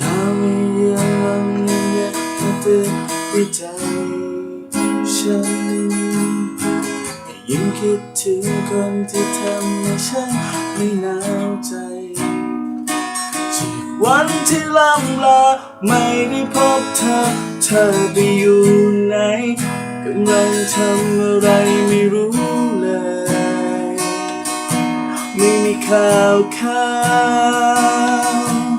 น้ำไม่เยือกลมเย็นเย็นมาเตือนด้วยใจฉันยิ่งคิดถึงคนที่ทำให้ฉันไม่หนาวใจจากวันที่ล่ำลาไม่ได้พบเธอ เธอไปอยู่ไหนกำลังทำอะไรไม่รู้เลย ไม่มีข่าวข่าว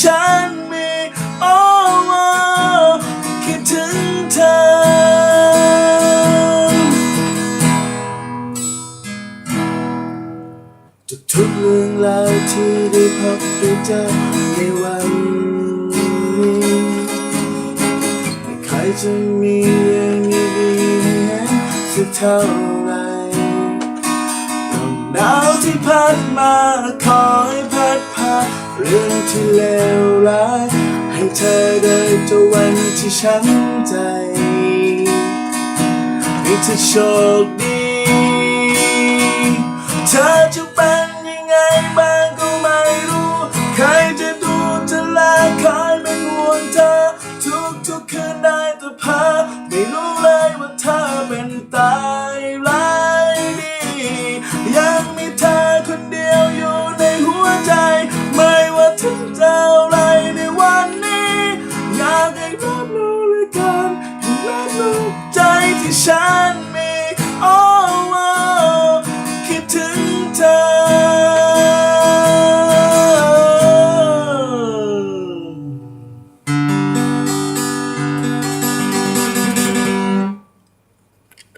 ฉันมีโอ้คิดถึงเธอทุกเรื่องราวที่ได้พบได้เจอในวันนี้ไม่ใครจะมีเรื่องดีๆให้เห็นสักเท่าไรลมหนาวที่พัดมาคอย เรื่องที่เลวร้ายให้เธอได้เจอวันที่ช้ำใจ ให้เธอโชคดี ใจที่ฉัน